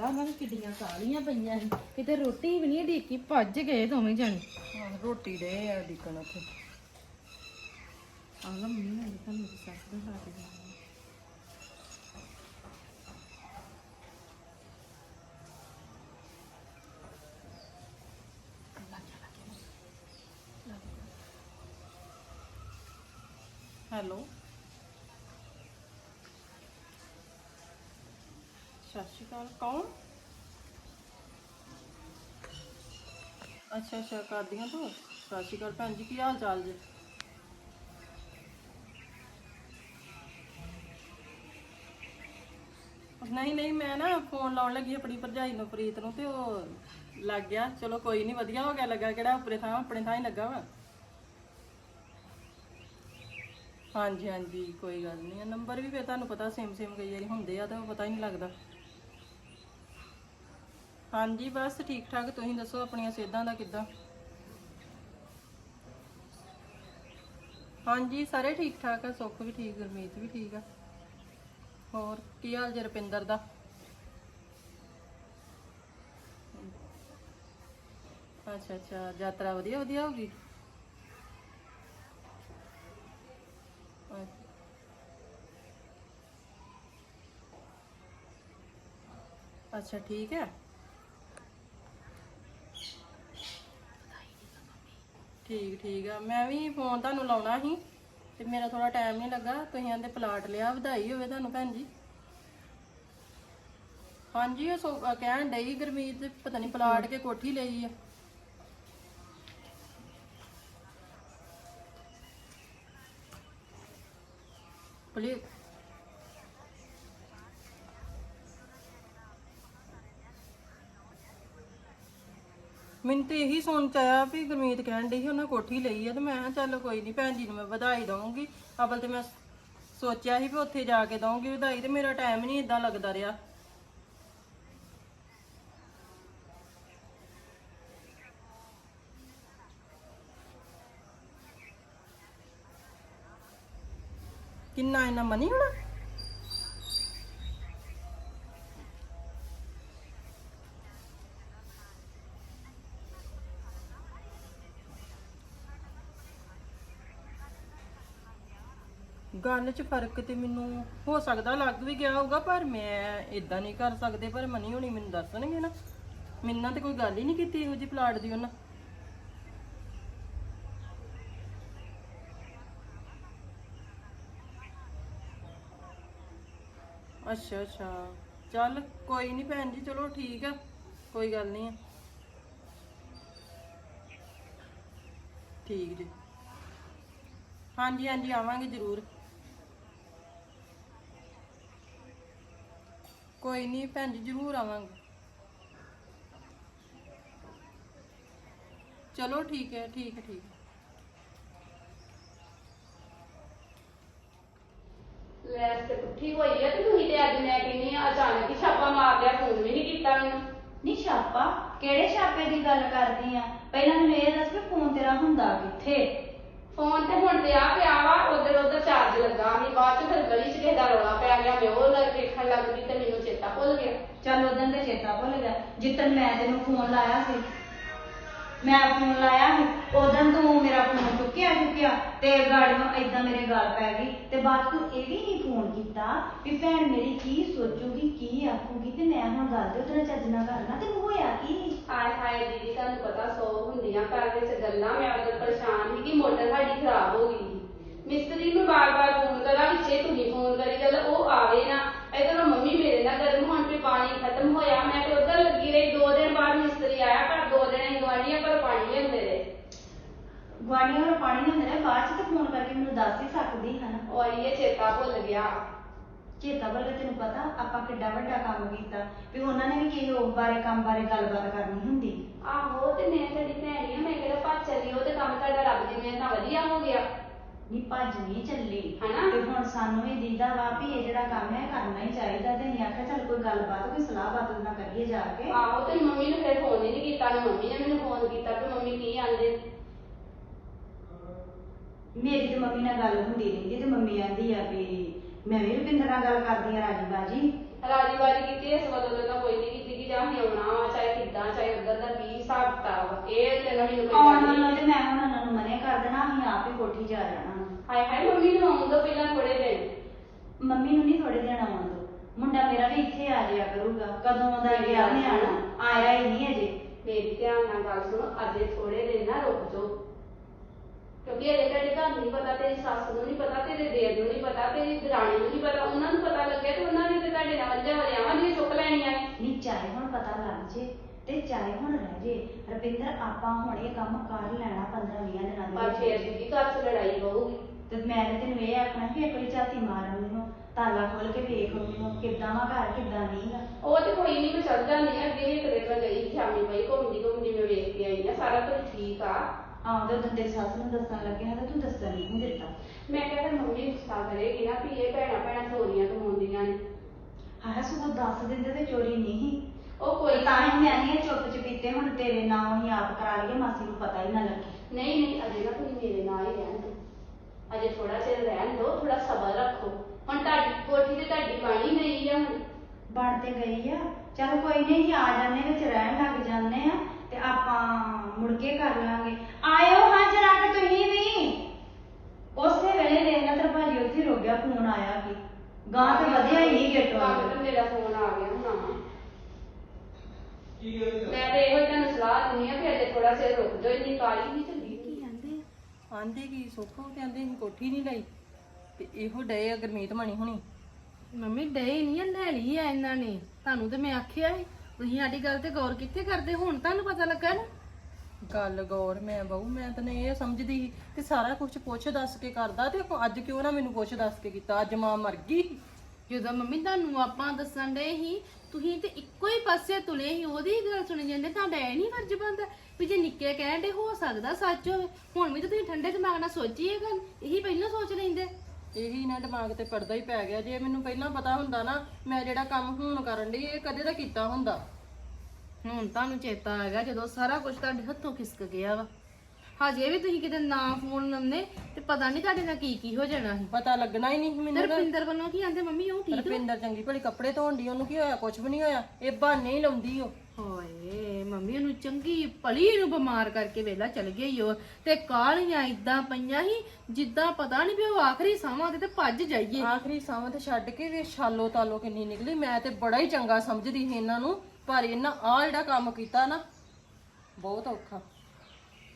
ਲਾ ਉਹਨਾਂ ਨੂੰ ਕਿੱਡੀਆਂ ਕਾਲੀਆਂ ਪਈਆਂ ਸੀ। ਕਿਤੇ ਰੋਟੀ ਵੀ ਨਹੀਂ ਢੀਕੀ ਭੱਜ ਗਏ ਦੋਵੇਂ ਜਣੇ। ਹਾਂ, ਰੋਟੀ ਦੇ ਆ ਡਿੱਕਣ ਉੱਥੇ। ਆਹ ਮੰਮੀ ਨੇ ਤਾਂ ਮੇਰੀ ਸੱਸ ਦੇ ਦੇ ਹੈਲੋ ਸਤਿ ਸ਼੍ਰੀ ਅਕਾਲ ਕੌਣ? ਅੱਛਾ ਅੱਛਾ, ਕਰਦੀਆਂ ਤੂੰ? ਸਤਿ ਸ਼੍ਰੀ ਅਕਾਲ ਭੈਣ ਜੀ, ਕੀ ਹਾਲ ਚਾਲ ਜੀ? ਨਹੀਂ ਨਹੀਂ, ਮੈਂ ਨਾ ਫੋਨ ਲਾਉਣ ਲੱਗੀ ਆਪਣੀ ਭਰਜਾਈ ਨੂੰ, ਪ੍ਰੀਤ ਨੂੰ, ਤੇ ਉਹ ਲੱਗ ਗਿਆ। ਚਲੋ ਕੋਈ ਨਹੀਂ ਵਧੀਆ ਹੋ ਗਿਆ ਲੱਗਾ, ਕਿਹੜਾ ਉੱਪਰੇ ਥਾਂ, ਆਪਣੇ ਥਾਂ ਹੀ ਲੱਗਾ ਵਾ। ਹਾਂਜੀ ਹਾਂਜੀ, ਕੋਈ ਗੱਲ ਨਹੀਂ ਨੰਬਰ ਵੀ ਫੇ ਤੁਹਾਨੂੰ ਪਤਾ ਸੇਮ ਸੇਮ ਕਈ ਵਾਰੀ ਹੁੰਦੇ ਆ, ਤਾਂ ਉਹ ਪਤਾ ਹੀ ਨਹੀਂ ਲੱਗਦਾ। ਹਾਂਜੀ, ਬਸ ਠੀਕ ਠਾਕ ਤੁਸੀਂ ਦੱਸੋ ਆਪਣੀਆਂ ਸਿਹਤਾਂ ਦਾ ਕਿੱਦਾਂ? ਹਾਂਜੀ, ਸਾਰੇ ਠੀਕ ਠਾਕ ਆ, ਸੁੱਖ ਵੀ ਠੀਕ, ਗੁਰਮੀਤ ਵੀ ਠੀਕ ਆ। ਹੋਰ, ਕੀ ਹਾਲ ਜੇ ਰੁਪਿੰਦਰ ਦਾ? ਅੱਛਾ ਅੱਛਾ, ਯਾਤਰਾ ਵਧੀਆ ਵਧੀਆ ਹੋ ਗਈ? ਅੱਛਾ, ਠੀਕ ਹੈ। ਠੀਕ ਠੀਕ ਆ। ਮੈਂ ਵੀ ਫੋਨ ਤੁਹਾਨੂੰ ਲਾਉਣਾ ਸੀ ਤੇ ਮੇਰਾ ਥੋੜਾ ਟਾਈਮ ਨਹੀਂ ਲੱਗਾ। ਤੁਸੀਂ ਆਂਦੇ ਪਲਾਟ ਲਿਆ, ਵਧਾਈ ਹੋਵੇ ਤੁਹਾਨੂੰ ਭੈਣ ਜੀ। ਹਾਂਜੀ, ਉਹ ਸੋ- ਅਹ ਕਹਿਣ ਡਈ ਗੁਰਮੀਤ ਪਤਾ ਨਹੀਂ ਪਲਾਟ ਕੇ ਕੋਠੀ ਲਈ ਆ। ਪਲੀਜ਼ ਮੈਨੂੰ ਤੇ ਇਹੀ ਸੁਣ ਚ ਆਇਆ ਵੀ ਗੁਰਮੀਤ ਕਹਿਣ ਡਈ ਸੀ ਉਹਨਾਂ ਕੋਠੀ ਲਈ ਆ ਤੇ ਮੈਂ ਕਿਹਾ ਚੱਲ ਕੋਈ ਨਹੀਂ ਭੈਣ ਜੀ ਨੂੰ ਮੈਂ ਵਧਾਈ ਦਵਾਂਗੀ ਅਬਲ ਤੇ ਮੈਂ ਸੋਚਿਆ ਸੀ ਵੀ ਉੱਥੇ ਜਾ ਕੇ ਦਵਾਂਗੀ ਵਧਾਈ ਤੇ ਮੇਰਾ ਟਾਈਮ ਨਹੀਂ ਇਦਾਂ ਲੱਗਦਾ ਰਿਹਾ। ਕਿੰਨਾ ਇਹਨਾਂ ਮਨੀ ਹੋਣਾ? ਗੱਲ 'ਚ ਫ਼ਰਕ ਤੇ ਮੈਨੂੰ ਹੋ ਸਕਦਾ ਲੱਗ ਵੀ ਗਿਆ ਹੋਊਗਾ, ਪਰ ਮੈਂ ਇਦਾਂ ਨਹੀਂ ਕਰ ਸਕਦੇ, ਪਰ ਮਨੀ ਹੋਣੀ ਮੈਨੂੰ ਦੱਸਣਗੇ ਨਾ। ਮੇਰੇ ਤੇ ਕੋਈ ਗੱਲ ਹੀ ਨਹੀਂ ਕੀਤੀ ਇਹੋ ਜਿਹੀ ਪਲਾਟ ਦੀ ਉਹਨਾਂ। ਅੱਛਾ ਅੱਛਾ। ਚੱਲ ਕੋਈ ਨਹੀਂ ਭੈਣ ਜੀ, ਚਲੋ ਠੀਕ ਆ, ਕੋਈ ਗੱਲ ਨਹੀਂ ਆ। ਠੀਕ ਜੀ। ਹਾਂਜੀ ਹਾਂਜੀ, ਆਵਾਂਗੇ ਜ਼ਰੂਰ। ਕੋਈ ਨਹੀਂ ਭੈਣ ਜੀ ਜ਼ਰੂਰ ਆਵਾਂਗੇ। ਚਲੋ ਠੀਕ ਹੈ ਠੀਕ ਹੈ ਠੀਕ ਹੈ। ਲੈਸ ਤੇ ਪੁੱਠੀ ਹੋਈ ਹੈ ਤੇ ਤੁਸੀਂ ਤੇ ਅੱਜ ਮੈਂ ਕਹਿੰਨੀ ਆ ਅਚਾਨਕ ਹੀ ਛਾਪਾ ਮਾਰ ਲਿਆ ਫੋਨ ਵੀ ਨਹੀਂ ਕੀਤਾ ਮੈਨੂੰ। ਨੀ ਛਾਪਾ? ਕਿਹੜੇ ਛਾਪੇ ਦੀ ਗੱਲ ਕਰਦੀ ਆ? ਪਹਿਲਾਂ ਮੈਨੂੰ ਇਹ ਦੱਸ ਵੀ ਫੋਨ ਤੇਰਾ ਹੁੰਦਾ ਕਿੱਥੇ? ਫੋਨ ਤੇ ਹੁਣ ਤੇ ਆ ਪਿਆ ਵਾ ਉਧਰ ਉਧਰ ਚਾਰਜ ਲੱਗਾ ਸੀ ਬਾਅਦ ਚ ਫਿਰ ਗਲੀ ਚ ਕਿਸੇ ਦਾ ਰੌਲਾ ਪੈ ਗਿਆ ਮੈਂ ਉਹ ਲੱਗ ਵੇਖਣ ਲੱਗ ਗਈ ਤੇ ਮੈਨੂੰ ਚੇਤਾ ਭੁੱਲ ਗਿਆ। ਚੱਲ ਉਦੋਂ ਤੇ ਚੇਤਾ ਭੁੱਲ ਗਿਆ। ਜਿੱਦਣ ਮੈਂ ਤੈਨੂੰ ਫੋਨ ਲਾਇਆ ਸੀ ਮੈਂ ਫੋਨ ਲਾਇਆ ਸੀ ਉਦੋਂ ਤੂੰ ਮੇਰਾ ਫੋਨ ਚੁੱਕਿਆ ਚੁੱਕਿਆ ਤੇ ਗਾੜੀਆਂ ਏਦਾਂ ਮੇਰੇ ਗਾਲ ਪੈ ਗਈ ਤੇ ਬਾਅਦ ਤੂੰ ਇਹ ਵੀ ਨਹੀਂ ਫੋਨ ਕੀਤਾ ਵੀ ਭੈਣ ਮੇਰੀ ਕੀ ਸੋਚੂਗੀ ਕੀ ਆਖੂਗੀ ਤੇ ਮੈਂ ਹੁਣ ਗੱਲ ਦੇ ਉਤਨਾ ਚੱਜ ਨਾਲ ਕਰਨਾ ਤੈਨੂੰ ਹੋਇਆ ਕੀ? ਹਾਏ ਹਾਏ ਦੀਦੀ ਤੁਹਾਨੂੰ ਪਤਾ ਸੌ ਹੁੰਦੀਆਂ ਘਰ ਵਿੱਚ ਗੱਲਾਂ ਮੈਂ ਉਧਰ ਪਰੇਸ਼ਾਨ ਸੀ ਕਿ ਮੋਟਰ ਸਾਡੀ ਖਰਾਬ ਹੋ ਗਈ ਸੀ। ਮਿਸਤਰੀ ਨੂੰ ਬਾਰ-ਬਾਰ ਫੋਨ ਕਰਾਂ ਵਿੱਚੇ ਤੁਸੀਂ ਫੋਨ ਕਰੀ ਚੱਲ ਉਹ ਆਵੇ ਨਾ। ਇਧਰੋਂ ਮੰਮੀ ਮੇਰੇ ਨਾਲ ਗਰਮ ਹੋਣ ਤੇ ਪਾਣੀ ਖਤਮ ਹੋਇਆ। ਮੈਂ ਤੇ ਉਧਰ ਲੱਗੀ ਰਹੀ। ਦੋ ਦਿਨ ਬਾਅਦ ਮਿਸਤਰੀ ਆਇਆ ਪਰ ਦੋ ਦਿਨ ਹੀ ਗਵਾਂਢੀਆਂ ਪਰ ਪਾਣੀ ਲਿਆਉਂਦੇ ਰਹੇ। ਗੁਆਂਢੀਆਂ ਨੂੰ ਪਾਣੀ ਨਹੀਂ ਹੁੰਦਾ ਬਾਅਦ 'ਚ ਤੇ ਫੋਨ ਕਰਕੇ ਮੈਨੂੰ ਦੱਸ ਹੀ ਸਕਦੀ ਹਨ ਉਹ ਆਈਏ ਚੇਤਾ ਭੁੱਲ ਗਿਆ। ਚੇਤਾ ਵੱਲੋਂ ਤੈਨੂੰ ਪਤਾ ਆਪਾਂ ਕਿੱਡਾ ਵੱਡਾ ਕੰਮ ਕੀਤਾ। ਵੀ ਉਹਨਾਂ ਨੇ ਵੀ ਕਿਸੇ ਹੋਰ ਬਾਰੇ ਕੰਮ ਬਾਰੇ ਗੱਲਬਾਤ ਕਰਨੀ ਹੁੰਦੀ। ਆਹੋ ਤੇ ਮੈਂ ਤੁਹਾਡੀ ਭੈਣ ਆ ਮੈਂ ਕਿਹੜਾ ਭੱਜ ਚੱਲੀ ਉਹ ਤੇ ਕੰਮ ਤੁਹਾਡਾ ਰੱਬ ਦੀ ਮਿਹਰ ਨਾਲ ਵਧੀਆ ਹੋ ਗਿਆ। ਨੀ ਭੱਜ ਨਹੀਂ ਚੱਲੀ। ਹਨਾ? ਤੇ ਹੁਣ ਸਾਨੂੰ ਵੀ ਦੀਦਾ ਵਾ ਵੀ ਇਹ ਜਿਹੜਾ ਕੰਮ ਹੈ ਕਰਨਾ ਹੀ ਚਾਹੀਦਾ ਤੇ ਨਹੀਂ ਆਖਿਆ ਚੱਲ ਕੋਈ ਗੱਲਬਾਤ ਕੋਈ ਸਲਾਹ ਬਾਤ ਨਾ ਕਰੀਏ ਜਾ ਕੇ। ਆਹੋ ਤੇ ਮੰਮੀ ਨੂੰ ਫਿਰ ਫੋਨ ਹੀ ਨਹੀਂ ਕੀਤਾ ਨਾ ਮੰਮੀ ਨੇ ਮੈਨੂੰ ਫੋਨ ਕੀਤਾ ਕਿ ਮੰਮੀ ਕੀ ਆਂਦੇ? ਮੇਰੀ ਤੇ ਮੰਮੀ ਨਾਲ ਗੱਲ ਹੁੰਦੀ ਰਹਿੰਦੀ ਤੇ ਮੰਮੀ ਆਂਦੀ ਆ ਵੀ ਮੈਂ ਵੀ ਰੁਪਿੰਦਰ ਨਾਲ ਗੱਲ ਕਰਦੀ ਆ ਰਾਜੀ ਬਾਜੀ। ਰਾਜੀ ਬਾਜੀ ਕੀਤੀ ਇਸ ਵੱਲੋਂ ਤਾਂ ਕੋਈ ਨਹੀਂ ਕੀਤੀ ਕਿ ਜਾਂ ਅਸੀਂ ਆਉਣਾ ਵਾ ਚਾਹੇ ਕਿੱਦਾਂ ਚਾਹੇ ਉਧਰ ਦਾ ਕੀ ਹਿਸਾਬ ਕਿਤਾਬ ਵਾ। ਇਹ ਤੇ ਮੈਨੂੰ ਕੋਈ ਆਉਣ ਗੱਲ ਵੱਲੋਂ ਨਹੀਂ ਤੇ ਮੈਂ ਹੁਣ ਉਹਨਾਂ ਨੂੰ ਮਨੇ ਕਰ ਦੇਣਾ ਅਸੀਂ ਆਪ ਹੀ ਕੋਠੀ ਜਾ ਜਾਣਾ। ਹਾਏ ਹਾਏ ਮੰਮੀ ਨੂੰ ਆਉਣ ਦੋ ਪਹਿਲਾਂ ਥੋੜੇ ਦਿਨ। ਮੰਮੀ ਨੂੰ ਨਹੀਂ ਥੋੜੇ ਦਿਨ ਆਉਣ ਦੋ। ਮੁੰਡਾ ਮੇਰਾ ਵੀ ਇੱਥੇ ਆ ਜਾਇਆ ਕਰੂਗਾ। ਕਦੋਂ ਦਾ ਗਿਆ ਨਹੀਂ ਆਣਾ ਆਇਆ ਹੀ ਨਹੀਂ ਅਜੇ। ਮੇਰੀ ਧਿਆਨ ਨਾਲ ਗੱਲ ਸੁਣੋ ਅਜੇ ਥੋੜੇ ਦਿਨ ਨਾ ਰੁਕ ਜਾਓ। ਕਿਉਂਕਿ ਅਜੇ ਤੁਹਾਡੇ ਘਰ ਨਹੀਂ ਪਤਾ ਤੇਰੀ ਸੱਸ ਨੂੰ ਨਹੀਂ ਪਤਾ ਤੇਰੇ ਦੇਰ ਨੂੰ ਨਹੀਂ ਪਤਾ ਤੇਰੀ ਦਰਾਣੀ ਨੂੰ ਨਹੀਂ ਪਤਾ ਉਹਨਾਂ ਨੂੰ ਪਤਾ ਲੱਗਿਆ ਤੇ ਉਹਨਾਂ ਨੇ ਤੇ ਤੁਹਾਡੇ ਨਾਲ ਮੱਝਾਂ ਵਰਿਆਵਾਂ ਦੀਆਂ ਚੁੱਕ ਲੈਣੀਆਂ। ਨਹੀਂ ਚਾਹੇ ਹੁਣ ਪਤਾ ਲੱਗ ਜੇ ਤੇ ਚਾਹੇ ਹੁਣ ਰਹਿ ਜੇ। ਰਵਿੰਦਰ ਆਪਾਂ ਹੁਣ ਇਹ ਕੰਮ ਕਰ ਲੈਣਾ 15 20 ਦਿਨਾਂ ਦੇ ਪਰ। ਫੇਰ ਵੀ ਘਰ 'ਚ ਲੜਾਈ ਹੋਊਗੀ। ਤੇ ਮੈਂ ਤੇ ਤੈਨੂੰ ਇਹ ਆਖਣਾ ਕਿ ਇੱਕ ਵਾਰੀ ਝਾਤੀ ਮਾਰ ਉਹਨੂੰ ਤਾਲਾ ਖੋਲ ਕੇ ਵੇਖ ਉਹਨੂੰ ਕਿੱਦਾਂ ਵਾ ਘਰ ਕਿੱਦਾਂ ਨਹੀਂ ਗਾ। ਉਹ ਤੇ ਕੋਈ ਨਹੀਂ ਮੈਂ ਚੱਲ ਜਾਂਦੀ ਆ ਅੱਗੇ ਵੀ ਇੱਕ ਦਿਨ ਮੈਂ ਗਈ ਸ਼ਾਮੀ ਪਈ ਘੁੰਮਦੀ ਘੁੰਮਦੀ ਮੈਂ ਵੇਖ ਕੇ ਆਈ ਆ ਸਾਰਾ ਕੁਝ ਠੀਕ ਆ। ਆਉਂਦੇ ਉਦੋਂ ਤੇਰੀ ਸੱਸ ਨੂੰ ਦੱਸਣ ਲੱਗਿਆ ਤਾਂ ਤੂੰ ਦੱਸਣ ਨਹੀਂ ਦਿੱਤਾ। ਮੈਂ ਕਿਹਾ ਫਿਰ ਮੰਮੀ ਗੁੱਸਾ ਕਰੇਗੀ ਨਾ ਵੀ ਇਹ ਭੈਣਾਂ ਭੈਣਾਂ ਚੋਰੀਆਂ ਕਮਾਉਂਦੀਆਂ ਨੇ। ਹਾਂ ਸਗੋਂ ਦੱਸ ਦਿੰਦੇ ਤੇ ਚੋਰੀ ਨਹੀਂ ਉਹ ਕੋਈ ਤਾਂ ਹੀ ਮੈਂ ਨਹੀਂ ਚੁੱਪ ਚਪੀਤੇ ਹੁਣ ਤੇਰੇ ਨਾਂ ਹੀ ਆਪ ਕਰਾ ਲਈਏ ਮਾਸੀ ਨੂੰ ਪਤਾ ਹੀ ਨਾ ਲੱਗੇ। ਨਹੀਂ ਨਹੀਂ ਅਜੇ ਨਾ ਤੁਸੀਂ ਮੇਰੇ ਨਾਲ ਹੀ ਰਹਿਣ ਅਜੇ ਥੋੜਾ ਚਿਰ ਰਹਿਣ ਦਿਓ ਥੋੜਾ ਸਬਰ ਰੱਖੋ। ਹੁਣ ਤੁਹਾਡੀ ਕੋਠੀ ਤੇ ਤੁਹਾਡੀ ਬਾਣੀ ਗਈ ਆ ਹੁਣ। ਬਣ ਤੇ ਗਈ ਆ। ਚਲ ਕੋਈ ਨਹੀਂ ਅਸੀਂ ਆ ਜਾਂਦੇ ਵਿੱਚ ਰਹਿਣ ਲੱਗ ਜਾਂਦੇ ਆ ਤੇ ਆਪਾਂ ਮੁੜ ਕੇ ਕਰ ਲਾਂਗੇ। ਆਇਓ ਹਾਂ ਜਰਾ ਕਿ ਤੁਸੀਂ ਵੀ। ਉਸੇ ਵੇਲੇ ਵੇਖ ਲੈ ਤੇਰਾ ਭਾਜੀ ਉੱਥੇ ਰੋ ਗਿਆ ਫੋਨ ਆਇਆ ਕਿ ਗਾਂ ਤੇ ਵਧਿਆ ਹੀ ਨਹੀਂ ਗੇਟੋਂ ਗਾਂ ਤੇ ਮੇਰਾ ਫੋਨ ਆ ਗਿਆ ਹੁਣ। ਆ? ਮੈਂ ਤੇ ਇਹੋ ਹੀ ਤੁਹਾਨੂੰ ਸਲਾਹ ਦਿੰਦੀ ਆ ਕਿ ਅਜੇ ਥੋੜਾ ਚਿਰ ਰੁਕ ਜਾਓ ਇੰਨੀ ਕਾਲੀ ਕੀ ਆਂਦੇ ਕੀ ਸੁੱਖੋ ਤੇ ਆਂਦੇ ਅਸੀਂ ਕੋਠੀ ਨਹੀਂ ਲਈ। ਤੇ ਇਹੋ ਡਏ ਆ ਗਰਮੀਤ ਮਣੀ ਹੁਣੀ। ਮੰਮੀ ਡੇ ਨਹੀਂ ਆ, ਲੈ ਲਈ ਆ ਇਹਨਾਂ ਨੇ। ਤੁਹਾਨੂੰ ਤੇ ਮੈਂ ਆਖਿਆ ਸੀ ਤੁਸੀਂ ਸਾਡੀ ਗੱਲ ਤੇ ਗੌਰ ਕਿੱਥੇ ਕਰਦੇ? ਹੁਣ ਤੁਹਾਨੂੰ ਪਤਾ ਲੱਗਾ ਨਾ। ਗੱਲ ਗੌਰ ਮੈਂ ਬਹੂ ਮੈਂ ਤਾਂ ਇਹ ਸਮਝਦੀ ਸੀ। ਕਿ ਸਾਰਾ ਕੁਝ ਪੁੱਛ ਦੱਸ ਕੇ ਕਰਦਾ ਤੇ ਅੱਜ ਕਿਉਂ ਨਾ ਮੈਨੂੰ ਪੁੱਛ ਦੱਸ ਕੇ ਕੀਤਾ? ਅੱਜ ਮਾਂ ਮਰ ਗਈ। ਜਦੋਂ ਮੰਮੀ ਤੁਹਾਨੂੰ ਆਪਾਂ ਦੱਸਣ ਦੇ ਹੀ ਤੁਸੀਂ ਤੇ ਇੱਕੋ ਹੀ ਪਾਸੇ ਤੁਲੇ ਸੀ ਉਹਦੀ ਹੀ ਗੱਲ ਸੁਣੀ ਜਾਂਦੇ ਤੁਹਾਡਾ ਇਹ ਨਹੀਂ ਫਰਜ਼ ਬਣਦਾ ਵੀ ਜੇ ਨਿੱਕੇ ਕਹਿਣ ਦੇ ਹੋ ਸਕਦਾ ਸੱਚ ਹੋਵੇ। ਹੁਣ ਵੀ ਤਾਂ ਤੁਸੀਂ ਠੰਡੇ ਦਿਮਾਗ ਨਾਲ ਸੋਚੀ ਇਹ ਗੱਲ ਇਹੀ ਪਹਿਲਾਂ ਸੋਚ ਲੈਂਦੇ। ਇਹੀ ਨਾ ਦਿਮਾਗ ਤੇ ਪਰਦਾ ਹੀ ਪੈ ਗਿਆ ਜੇ ਮੈਨੂੰ ਪਹਿਲਾਂ ਪਤਾ ਹੁੰਦਾ ਨਾ ਮੈਂ ਜਿਹੜਾ ਕੰਮ ਹੁਣ ਕਰਨ ਦੀ ਇਹ ਕਦੇ ਦਾ ਕੀਤਾ ਹੁੰਦਾ। ਹੁਣ ਤੁਹਾਨੂੰ ਚੇਤਾ ਆ ਗਿਆ ਜਦੋਂ ਸਾਰਾ ਕੁਝ ਤੁਹਾਡੇ ਹੱਥੋਂ ਖਿਸਕ ਗਿਆ ਵਾ। ਹਜੇ ਵੀ ਤੁਸੀਂ ਕਿਤੇ ਨਾ ਫੋਨ ਲਾਉਂਦੇ ਤੇ ਪਤਾ ਨਹੀਂ ਤੁਹਾਡੇ ਨਾਲ ਕੀ ਕੀ ਹੋ ਜਾਣਾ ਸੀ। ਪਤਾ ਲੱਗਣਾ ਹੀ ਨਹੀਂ ਮੈਨੂੰ ਤਾਂ। ਰੁਪਿੰਦਰ ਵੱਲੋਂ ਕੀ ਆਂਦੇ ਮੰਮੀ ਉਹ ਠੀਕ ਰੁਪਿੰਦਰ ਚੰਗੀ ਭਲੀ ਕੱਪੜੇ ਧੋਣ ਦੀ ਉਹਨੂੰ ਕੀ ਹੋਇਆ? ਕੁਝ ਵੀ ਨਹੀਂ ਹੋਇਆ? ਇਹ ਬਹਾਨੇ ਹੀ ਲਾਉਂਦੀ ਉਹ। ਹੋਏ ਮੰਮੀ ਉਹਨੂੰ ਚੰਗੀ ਭਲੀ ਨੂੰ ਬਿਮਾਰ ਕਰਕੇ ਵੇਲਾ ਚਲ ਗਈ ਉਹ। ਤੇ ਕਾਲੀਆਂ ਇਦਾਂ ਪਈਆਂ ਸੀ ਜਿੱਦਾਂ ਪਤਾ ਨਹੀਂ ਵੀ ਉਹ ਆਖਰੀ ਸਾਹਾਂ ਤੇ ਤੇ ਭੱਜ ਜਾਈਏ। ਆਖਰੀ ਸਾਵਾਂ ਤੇ ਛੱਡ ਕੇ ਵੀ ਛਾਲੋ ਤਾਲੋ ਕਿੰਨੀ ਨਿਕਲੀ। ਮੈਂ ਤੇ ਬੜਾ ਹੀ ਚੰਗਾ ਸਮਝਦੀ ਸੀ ਇਹਨਾਂ ਨੂੰ ਪਰ ਇਹਨਾਂ ਆ ਜਿਹੜਾ ਕੰਮ ਕੀਤਾ ਨਾ ਬਹੁਤ ਔਖਾ।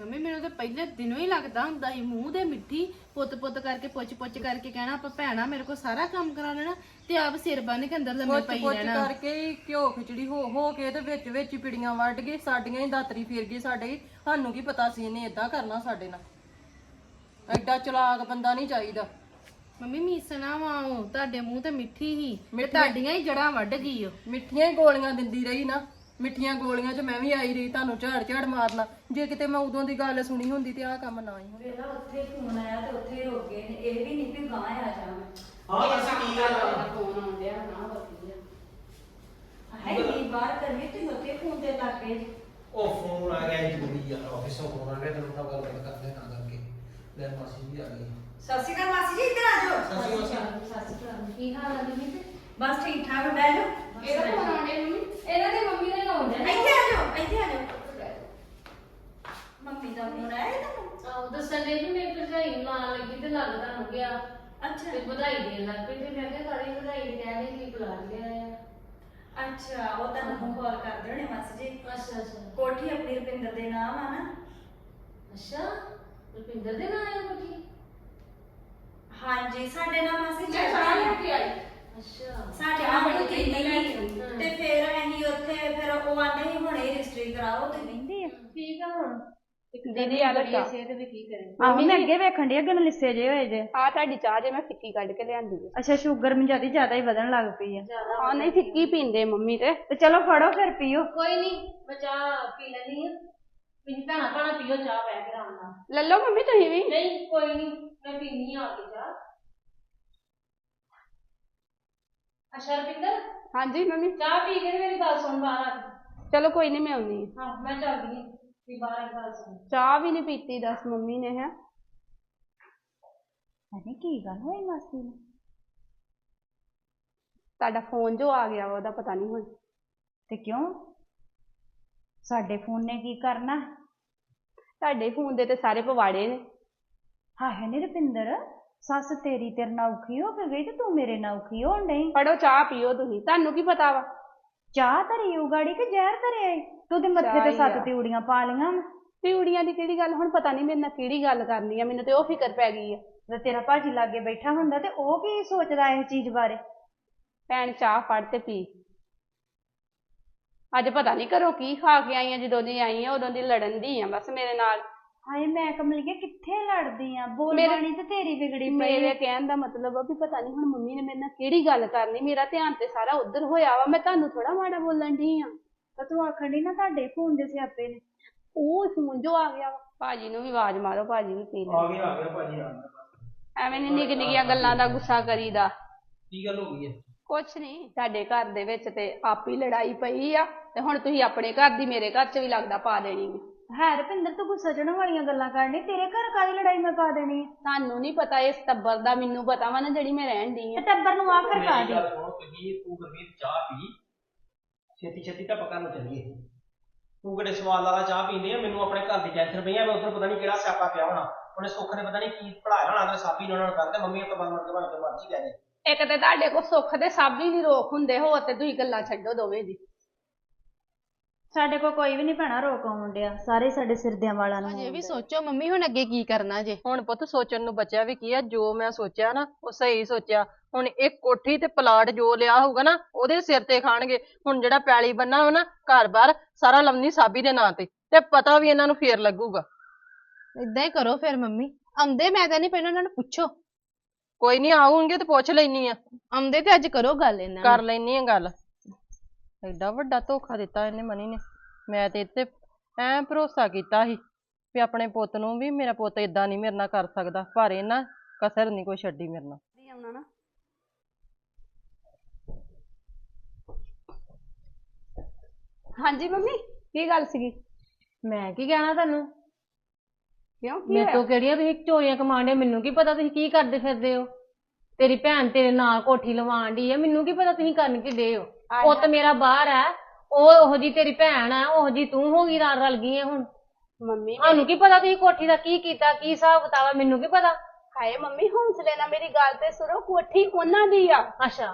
ਮੰਮੀ ਮੈਨੂੰ ਤਾਂ ਪਹਿਲੇ ਦਿਨੋਂ ਹੀ ਲੱਗਦਾ ਹੁੰਦਾ ਸੀ ਮੂੰਹ ਦੇ ਮਿੱਠੀ ਪੁੱਤ ਪੁੱਤ ਕਰਕੇ ਪੁੱਛ ਪੁੱਛ ਕਰਕੇ ਕਹਿਣਾ ਆਪਾਂ ਭੈਣਾ ਮੇਰੇ ਕੋਲ ਸਾਰਾ ਕੰਮ ਕਰਾ ਲੈਣਾ ਤੇ ਆਪ ਸਿਰ ਬੰਨ ਕੇ ਅੰਦਰ ਲੰਮੇ ਪੁੱਛ ਪਈ ਪੁੱਛ ਰਹਿਣਾ। ਕਰਕੇ ਹੀ ਘਿਓ ਖਿਚੜੀ ਹੋ ਹੋ ਕੇ ਤੇ ਵਿੱਚ ਵਿੱਚ ਹੀ ਪਿੜੀਆਂ ਵੱਢ ਗਏ ਸਾਡੀਆਂ ਹੀ ਦਾਤਰੀ ਫੇਰ ਗਈ ਸਾਡੇ ਹੀ। ਸਾਨੂੰ ਕੀ ਪਤਾ ਸੀ ਇਹਨੇ ਇਦਾਂ ਕਰਨਾ ਸਾਡੇ ਨਾਲ। ਐਡਾ ਚਲਾਕ ਬੰਦਾ ਨਹੀਂ ਚਾਹੀਦਾ। ਮੰਮੀ ਮੀਸਣਾ ਵਾ ਉਹ ਤੁਹਾਡੇ ਮੂੰਹ ਤੇ ਮਿੱਠੀ ਹੀ ਤੇ ਤੁਹਾਡੀਆਂ ਹੀ ਜੜਾਂ ਵੱਢ ਗਈ ਉਹ। ਮਿੱਠੀਆਂ ਹੀ ਗੋਲੀਆਂ ਦਿੰਦੀ ਰਹੀ ਨਾ। ਮਿੱਠੀਆਂ ਗੋਲੀਆਂ 'ਚ ਮੈਂ ਵੀ ਆਈ ਰਹੀ ਤੁਹਾਨੂੰ ਝਾੜ ਝਾੜ ਮਾਰਨਾ। ਜੇ ਕਿਤੇ ਮੈਂ ਉਦੋਂ ਦੀ ਗੱਲ ਸੁਣੀ ਹੁੰਦੀ ਤੇ ਆਹ ਕੰਮ ਨਾ ਹੀ ਹੁੰਦਾ। ਵੇਲਾ ਉੱਥੇ ਫੋਨ ਆਇਆ ਤੇ ਉੱਥੇ ਹੀ ਰੁਕ ਗਏ ਨੇ। ਇਹ ਵੀ ਨਹੀਂ ਵੀ ਗਾਂ ਆ ਜਾਵਾਂ ਹਾਂ ਦੱਸ ਕੀ ਗੱਲ ਆ? ਦਾ ਫੋਨ ਆਉਂਦਿਆ ਨਾ ਵਧੀਆ ਹੈ ਕੀ ਬਾਹਰ ਕਰਨੀ ਤੂੰ ਉੱਥੇ ਫੋਨ ਤੇ ਲੱਗ ਗਏ। ਜੀ। ਉਹ ਫੋਨ ਆ ਗਿਆ ਜ਼ਰੂਰੀ ਯਾਰ ਆਫਿਸੋਂ ਫੋਨ ਆ ਗਿਆ ਤੈਨੂੰ ਤਾਂ ਗੱਲ ਕਰਦੇ ਨਾ ਕਰਕੇ। ਲੈ ਮਾਸੀ ਵੀ ਆ ਗਈ। ਸਤਿ ਸ਼੍ਰੀ ਅਕਾਲ ਮਾਸੀ ਜੀ ਇੱਧਰ ਆ ਜਾਓ। ਸਤਿ ਸ਼੍ਰੀ ਅਕਾਲ। ਕੀ ਹਾਲ ਆ ਜੀ ਬਸ ਠੀਕ ਠਾਕ ਬਹਿ ਜਾਓ। ਇਹਦਾ ਫੋਨ ਆਉਂਦੇ ਮੰਮੀ। ਇਹਨਾਂ ਦੀ ਮੰਮੀ ਦਾ ਹੀ ਆਉਂਦਾ ਇੱਥੇ ਆ ਜਾਓ ਇੱਥੇ ਆ ਜਾਓ। ਮੰਮੀ ਦਾ ਫੋਨ ਆਇਆ ਤੁਹਾਨੂੰ ਆਹ ਦੱਸਣ ਦੇ ਵੀ ਮੇਰੀ ਭਰਜਾਈ ਨੂੰ ਲਾਣ ਲੱਗੀ ਤੇ ਲੱਗਦਾ ਨੂੰ ਗਿਆ। ਅੱਛਾ। ਤੇ ਵਧਾਈ ਦੇਣ ਲੱਗ ਪਈ ਤੇ ਮੈਂ ਕਿਹਾ ਕਾਲੀ ਵਧਾਈ ਦੇ ਕਹਿੰਦੇ ਕੀ ਬੁਲਾ ਲਿਆ ਆ ਅੱਛਾ ਉਹ ਤੁਹਾਨੂੰ ਕਾਲ ਕਰਦੇ ਹੋਣੇ ਮਾਸੀ ਜੀ। ਅੱਛਾ ਅੱਛਾ। ਕੋਠੀ ਆਪਣੀ ਰੁਪਿੰਦਰ ਦੇ ਨਾਮ ਆ ਨਾ। ਅੱਛਾ ਰੁਪਿੰਦਰ ਦੇ ਨਾਲ ਆਇਆ ਕੋਠੀ? ਹਾਂਜੀ ਸਾਡੇ ਨਾਮ ਮਾਸੀ ਜੀ ਮੈਂ ਚਾਹ ਲੈ ਕੇ ਆਈ। ਅੱਛਾ। ਸਾਡੇ ਨਾਮ ਕੋਠੀ ਨਹੀਂ ਤੇ ਫਿਰ ਅਸੀਂ ਉੱਥੇ ਫਿਰ ਉਹ ਆਂਦੇ ਸੀ ਹੁਣੇ ਰਜਿਸਟਰੀ ਕਰਾਓ ਤੇ ਕਹਿੰਦੇ ਆ ਠੀਕ ਆ ਹੁਣ। ਦੀਦੀ ਆ ਲੈ ਚਾਹ ਸਿਹਤ ਵੀ ਕੀ ਕਰੇ। ਆਹੋ ਮੈਂ ਅੱਗੇ ਵੇਖਣ ਡਈ ਅੱਗੇ ਨੂੰ ਲਿੱਸੇ ਜੇ ਹੋਏ ਜੇ। ਆ ਤੁਹਾਡੀ ਚਾਹ ਜੇ ਮੈਂ ਫਿੱਕੀ ਕੱਢ ਕੇ ਲਿਆਂਦੀ ਹੈ ਅੱਛਾ ਸ਼ੂਗਰ ਮੈਨੂੰ ਜ਼ਿਆਦਾ ਜ਼ਿਆਦਾ ਹੀ ਵਧਣ ਲੱਗ ਪਈ ਆ। ਹਾਂ ਨਹੀਂ ਫਿੱਕੀ ਪੀਂਦੇ ਮੰਮੀ ਤੇ। ਤੇ ਚਲੋ ਫੜੋ ਫਿਰ ਪੀਓ। ਕੋਈ ਨਹੀਂ ਮੈਂ ਚਾਹ ਪੀ ਲੈਣੀ ਆ। ਮੇਰੀ ਭੈਣਾ ਭੈਣਾ ਪੀਓ ਚਾਹ ਬਹਿ ਕੇ ਆਰਾਮ ਨਾਲ ਲੈ ਲਓ ਮੰਮੀ ਤੁਸੀਂ ਵੀ। ਨਹੀਂ ਕੋਈ ਨਹੀਂ ਮੈਂ ਪੀਣੀ ਆ ਕੇ ਚਾਹ। ਅੱਛਾ ਰੁਪਿੰਦਰ ਹਾਂਜੀ ਮੰਮੀ। ਚਾਹ ਪੀ ਕੇ ਤੇ ਮੇਰੀ ਗੱਲ ਸੁਣ ਬਾਹਰ ਆ ਕੇ। ਚਲੋ ਕੋਈ ਨਹੀਂ ਮੈਂ ਆਉਣੀ ਹਾਂ। ਮੈਂ ਚੱਲਦੀ ਹਾਂ ਵੀ ਬਾਹਰ ਆ ਕੇ ਗੱਲ ਸੁਣ। ਚਾਹ ਵੀ ਨਹੀਂ ਪੀਤੀ ਦੱਸ ਮੰਮੀ ਨੇ ਹੈ। ਅਰੇ ਕੀ ਗੱਲ ਹੋਈ ਮਾਸੀ ਨੂੰ। ਤੁਹਾਡਾ ਫੋਨ ਜੋ ਆ ਗਿਆ ਵਾ ਉਹਦਾ ਪਤਾ ਨਹੀਂ ਹੁਣ। ਤੇ ਕਿਉਂ? ਸਾਡੇ ਫੋਨ ਨੇ ਕੀ ਕਰਨਾ? ਤੁਹਾਡੇ ਫੋਨ ਦੇ ਤੇ ਸਾਰੇ ਪਵਾੜੇ ਨੇ। ਹਾਏ ਨੀ ਰੁਪਿੰਦਰ। ਸੱਸ ਤੇਰੀ ਤੇਰੇ ਨਾਲ ਔਖੀ ਹੋ ਕੇ ਗਈ ਤੇ ਤੂੰ ਮੇਰੇ ਨਾਲ ਔਖੀ ਹੋਣ ਡਈ ਫੜੋ ਚਾਹ ਪੀਓ ਤੁਸੀਂ ਤੁਹਾਨੂੰ ਕੀ ਪਤਾ ਵਾ ਚਾਹ ਧਰੀ ਉਗਾੜੀ ਕਿ ਜ਼ਹਿਰ ਧਰਿਆ ਈ? ਤੂੰ ਤੇ ਮੱਥੇ ਤੇ ਸੱਤ। ਤਿਉੜੀਆਂ ਪਾ ਲੀਆਂ ਵਾਂ। ਪਿਉੜੀਆਂ ਦੀ ਕਿਹੜੀ ਗੱਲ ਹੁਣ ਪਤਾ ਨਹੀਂ ਮੇਰੇ ਨਾਲ ਕਿਹੜੀ ਗੱਲ ਕਰਨੀ ਆ ਮੈਨੂੰ ਤੇ ਉਹ ਫਿਕਰ ਪੈ ਗਈ ਆ ਤੇ ਤੇਰਾ ਭਾਜੀ ਲਾਗੇ ਬੈਠਾ ਹੁੰਦਾ ਤੇ ਉਹ ਕੀ ਸੋਚਦਾ ਇਸ ਚੀਜ਼ ਬਾਰੇ ਭੈਣ ਚਾਹ ਫੜ ਤੇ ਪੀ ਅੱਜ ਪਤਾ ਨਹੀਂ ਘਰੋਂ ਕੀ ਖਾ ਕੇ ਆਈ ਆ ਜਦੋਂ ਦੀ ਆਈ ਆ ਉਦੋਂ ਦੀ ਲੜਨ ਦੀ ਆ ਬਸ ਮੇਰੇ ਨਾਲ ਹਾਏ ਮੈਂ ਕਮਲੀਏ ਕਿੱਥੇ ਲੜਦੀ ਆ? ਬੋਲ ਮੇਰੇ- ਬਾਣੀ ਤੇ ਤੇਰੀ ਵਿਗੜੀ ਪਈ। ਮੇਰੇ ਆ। ਕਹਿਣ ਦਾ ਮਤਲਬ ਆ ਵੀ ਪਤਾ ਨਹੀਂ ਹੁਣ ਮੰਮੀ ਨੇ ਮੇਰੇ ਨਾਲ ਕਿਹੜੀ ਗੱਲ ਕਰਨੀ। ਮੇਰਾ ਧਿਆਨ ਤੇ ਸਾਰਾ ਉਧਰ ਹੋਇਆ ਵਾ। ਮੈਂ ਤੁਹਾਨੂੰ ਥੋੜਾ ਮਾੜਾ ਬੋਲਣ ਦੀ ਆ। ਤਾਂ ਤੂੰ ਆਖਣ ਡਈ ਨਾ ਤੁਹਾਡੇ ਫੋਨ ਦੇ ਸਿਆਪੇ ਨੇ। ਉਹ ਫੋਨ ਜੋ ਆ ਗਿਆ ਵਾ। ਭਾਜੀ ਨੂੰ ਵੀ ਆਵਾਜ਼ ਮਾਰੋ ਭਾਜੀ ਵੀ ਪੀ ਲੈ ਆ ਗਿਆ ਆ ਗਿਆ ਭਾਜੀ ਆ ਗਿਆ। ਐਵੇਂ ਨੀ ਨਿੱਕ ਨਿੱਕੀਆਂ ਗੱਲਾਂ ਦਾ ਗੁੱਸਾ ਕਰੀਦਾ। ਕੀ ਗੱਲ ਹੋ ਗਈ ਹੈ ਕੁਛ ਨਹੀਂ ਤੁਹਾਡੇ ਘਰ ਦੇ ਵਿੱਚ ਤੇ ਆਪ ਹੀ ਲੜਾਈ ਪਈ ਆ। ਤੇ ਹੁਣ ਤੁਸੀਂ ਆਪਣੇ ਘਰ ਦੀ ਮੇਰੇ ਘਰ 'ਚ ਵੀ ਲੱਗਦਾ ਪਾ ਦੇਣੀ। ਨੀ। ਹੈ ਰੁਪਿੰਦਰ ਤੂੰ ਗੁੱਸਾ ਚੜਨ ਵਾਲੀਆਂ ਗੱਲਾਂ ਕਰਨੀ ਤੇਰੇ ਘਰ ਕਾਦੀ ਲੜਾਈ ਮੈਂ ਪਾ ਦੇਣੀ ਆ? ਤੁਹਾਨੂੰ ਨਹੀਂ ਪਤਾ ਇਸ ਟੱਬਰ ਦਾ ਮੈਨੂੰ ਪਤਾ ਵਾ ਨਾ ਜਿਹੜੀ ਮੈਂ ਰਹਿਣ ਦੀ ਤੇ ਆ ਟੱਬਰ ਨੂੰ ਆਖਰ ਮੇਰੀ ਕਾਦੀ ਗੱਲ ਸੁਣੋ ਤੁਸੀਂ ਤੂੰ ਗੁਰਮੀਤ ਚਾਹ ਪੀ। ਛੇਤੀ ਛੇਤੀ ਤਾਂ ਪਕਾ ਨੂੰ ਚੱਲੀਏ। ਤੂੰ ਕਿਹੜੇ ਸਵਾਲ ਵਾਲਾ ਚਾਹ ਪੀਂਦੇ ਆ? ਮੈਨੂੰ ਆਪਣੇ ਘਰ ਦੀ ਟੈਨਸ਼ਨ ਪਈ ਆ ਮੈਂ ਉੱਧਰ ਪਤਾ ਨਹੀਂ ਕਿਹੜਾ ਸਿਆਪਾ ਪਿਆ ਹੋਣਾ। ਉਹਨੇ ਸੁੱਖ ਨੇ ਪਤਾ ਨਹੀਂ ਕੀ ਪੜਾਇਆ ਹੋਣਾ ਤੇ ਸਾਬੀ ਨੇ ਉਹਨਾਂ ਨੂੰ ਕਰਦੇ ਮੰਮੀ ਆਪਾਂ ਬੰਦ ਬਣ ਕੇ ਮਰਜ਼ੀ ਕਹਿ ਦੇ ਇੱਕ ਤੇ ਤੁਹਾਡੇ ਕੋਲ ਸੁੱਖ ਦੇ ਸਭ ਹੀ ਨਹੀਂ ਰੋਕ ਹੁੰਦੇ ਹੋ ਤੇ ਤੁਸੀਂ ਗੱਲਾਂ ਛੱਡੋ ਦੋਵੇਂ ਦੀ ਸਾਡੇ ਕੋਲ ਕੋਈ ਵੀ ਨਹੀਂ ਭੈਣਾ ਰੋਕ ਆਉਣ ਡਿਆ ਸਾਰੇ ਸਾਡੇ ਸਿਰਦਿਆਂ ਵਾਲਾ ਨੂੰ ਅਜੇ ਵੀ ਸੋਚੋ ਮੰਮੀ ਹੁਣ ਅੱਗੇ ਕੀ ਕਰਨਾ ਜੇ? ਹੁਣ ਪੁੱਤ ਸੋਚਣ ਨੂੰ ਬਚਿਆ ਵੀ ਕੀ ਆ ਜੋ ਮੈਂ ਸੋਚਿਆ ਨਾ ਉਹ ਸਹੀ ਸੋਚਿਆ। ਹੁਣ ਇਹ ਕੋਠੀ ਤੇ ਪਲਾਟ ਜੋ ਲਿਆ ਹੋਊਗਾ ਨਾ ਉਹਦੇ ਸਿਰ ਤੇ ਖਾਣਗੇ। ਹੁਣ ਜਿਹੜਾ ਪੈਲੀ ਬੰਨਾ ਹੋ ਨਾ ਘਰ-ਬਾਰ ਸਾਰਾ ਲੰਮੀ ਸਾਬੀ ਦੇ ਨਾਂ ਤੇ। ਤੇ ਪਤਾ ਵੀ ਇਹਨਾਂ ਨੂੰ ਫੇਰ ਲੱਗੂਗਾ। ਇਦਾਂ ਹੀ ਕਰੋ ਫਿਰ ਮੰਮੀ। ਆਉਂਦੇ ਮੈਂ ਤਾਂ ਨਹੀਂ ਪਹਿਲਾਂ ਉਹਨਾਂ ਨੂੰ ਪੁੱਛੋ। ਕੋਈ ਨਹੀਂ ਆਉਂਗੇ ਤੇ ਪੁੱਛ ਲੈਣੀ ਆ। ਆਉਂਦੇ ਤੇ ਅੱਜ ਕਰੋ ਗੱਲ ਇਹਨਾਂ ਕਰ ਨਾਲ ਲੈਣੀ ਆ ਗੱਲ। ਐਡਾ ਵੱਡਾ ਧੋਖਾ ਦਿੱਤਾ ਇਹਨੇ ਮਨੀ ਨੇ। ਮੈਂ ਤੇ ਇੱਥੇ ਐ ਭਰੋਸਾ ਕੀਤਾ ਸੀ ਵੀ ਆਪਣੇ ਪੁੱਤ ਨੂੰ ਵੀ ਮੇਰਾ ਪੁੱਤ ਇਦਾਂ ਨਹੀਂ ਮੇਰੇ ਨਾਲ ਕਰ ਸਕਦਾ ਪਰ ਇਹਨਾਂ ਕਸਰ ਨਹੀਂ ਕੋਈ ਛੱਡੀ ਮੇਰੇ ਨਾਲ। ਨਹੀਂ ਆਉਣਾ ਨਾ। ਹਾਂਜੀ ਮੰਮੀ ਕੀ ਗੱਲ ਸੀਗੀ? ਮੈਂ ਕੀ ਕਹਿਣਾ ਤੁਹਾਨੂੰ? ਕਿਉਂ ਕੀ ਮੇਰੇ ਹੋਇਆ? ਤੋਂ ਕਿਹੜੀਆਂ ਤੁਸੀਂ ਚੋਰੀਆਂ ਕਮਾਉਂਦੇ ਮੈਨੂੰ ਕੀ ਪਤਾ ਤੁਸੀਂ ਕੀ ਕਰਦੇ ਫਿਰਦੇ ਹੋ? ਤੇਰੀ ਭੈਣ ਤੇਰੇ ਨਾਲ ਕੋਠੀ ਲਵਾਉਣ ਡਈ ਆ ਮੈਨੂੰ ਕੀ ਪਤਾ ਤੁਸੀਂ ਕਰਨ ਕੀ ਡੇ ਹੋ ਪੁੱਤ ਮੇਰਾ ਬਾਹਰ ਹੈ ਉਹ ਉਹੋ ਜੀ ਤੇਰੀ ਭੈਣ ਹੈ ਉਹੋ ਜੀ ਤੂੰ ਹੋ ਗਈ ਰਲ ਰਲ ਗਈ ਹੁਣ। ਮੰਮੀ ਸਾਨੂੰ ਕੀ ਪਤਾ ਤੁਸੀਂ ਕੋਠੀ ਦਾ ਕੀ ਕੀਤਾ ਕੀ ਹਿਸਾਬ ਕਿਤਾਬ ਆ ਮੈਨੂੰ ਕੀ ਪਤਾ? ਹਾਏ ਮੰਮੀ ਹੌਂਸਲੇ ਨਾਲ ਮੇਰੀ ਗੱਲ ਤੇ ਸੁਣੋ ਕੋਠੀ ਉਹਨਾਂ ਦੀ ਆ। ਅੱਛਾ।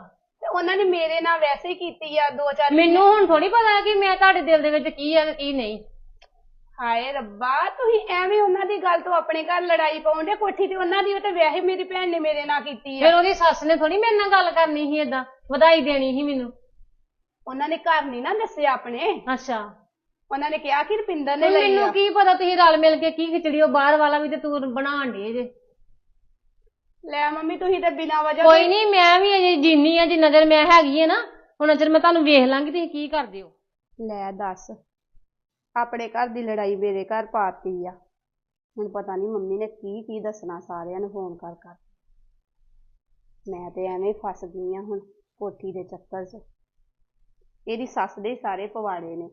ਤੇ ਉਹਨਾਂ ਨੇ ਮੇਰੇ ਨਾਲ ਵੈਸੇ ਹੀ ਕੀਤੀ ਆ ਦੋ ਚਾਰ ਮੈਨੂੰ ਹੁਣ ਥੋੜੀ ਪਤਾ ਕਿ ਮੈਂ ਤੁਹਾਡੇ ਦਿਲ ਦੇ ਵਿੱਚ ਕੀ ਹੈ ਤੇ ਕੀ ਨਹੀਂ। ਹਾਏ ਰੱਬਾ ਤੁਸੀਂ ਐਵੇਂ ਉਹਨਾਂ ਦੀ ਗੱਲ ਤੋਂ ਆਪਣੇ ਘਰ ਲੜਾਈ ਪਾਉਂਦੇ ਕੋਠੀ ਤੇ ਉਹਨਾਂ ਦੀ ਉਹ ਤੇ ਵੈਸੇ ਮੇਰੀ ਭੈਣ ਨੇ ਮੇਰੇ ਨਾਲ ਕੀਤੀ ਆ। ਫਿਰ ਉਹਦੀ ਸੱਸ ਨੇ ਥੋੜੀ ਮੇਰੇ ਨਾਲ ਗੱਲ ਕਰਨੀ ਸੀ ਏਦਾਂ ਵਧਾਈ ਦੇਣੀ ਸੀ ਮੈਨੂੰ। ਉਹਨਾਂ ਨੇ ਘਰ ਨਹੀਂ ਨਾ ਦੱਸਿਆ ਆਪਣੇ। ਅੱਛਾ। ਉਹਨਾਂ ਨੇ ਕਿਹਾ ਕਿ ਰੁਪਿੰਦਰ ਨੇ ਲਈ ਮੈਨੂੰ ਕੀ ਪਤਾ ਤੁਸੀਂ ਰਲ ਮਿਲ ਕੇ ਕੀ ਖਿਚੜੀ ਉਹ ਬਾਹਰ ਵਾਲਾ ਵੀ ਤੇ ਤੂੰ ਬਣਾਉਣ ਡੇ ਜੇ। ਲੈ ਮੰਮੀ ਤੁਸੀਂ ਤੇ ਬਿਨਾਂ ਵਜ੍ਹਾ ਕੋਈ ਨਹੀਂ ਮੈਂ ਵੀ ਅਜੇ ਜੀਨੀ ਆ ਜਿੰਨਾ ਚਿਰ ਮੈਂ ਹੈਗੀ ਆ ਨਾ ਹੁਣ ਚਿਰ ਮੈਂ ਤੁਹਾਨੂੰ ਵੇਖ ਲਾਂਗੀ ਤੁਸੀਂ ਕੀ ਕਰਦੇ ਹੋ। ਲੈ ਦੱਸ। ਆਪਣੇ ਘਰ ਦੀ ਲੜਾਈ ਮੇਰੇ ਘਰ ਪਾਤੀ ਆ। ਹੁਣ ਪਤਾ ਨਹੀਂ ਮੰਮੀ ਨੇ ਕੀ ਕੀ ਦੱਸਣਾ ਸਾਰਿਆਂ ਨੂੰ ਫੋਨ ਕਰ ਕਰ। ਮੈਂ ਤੇ ਐਵੇਂ ਫਸ ਗਈ ਆ ਹੁਣ ਕੋਠੀ ਦੇ ਚੱਕਰ 'ਚ। ਇਹਦੀ ਸੱਸ ਦੇ ਸਾਰੇ ਪਵਾੜੇ ਨੇ।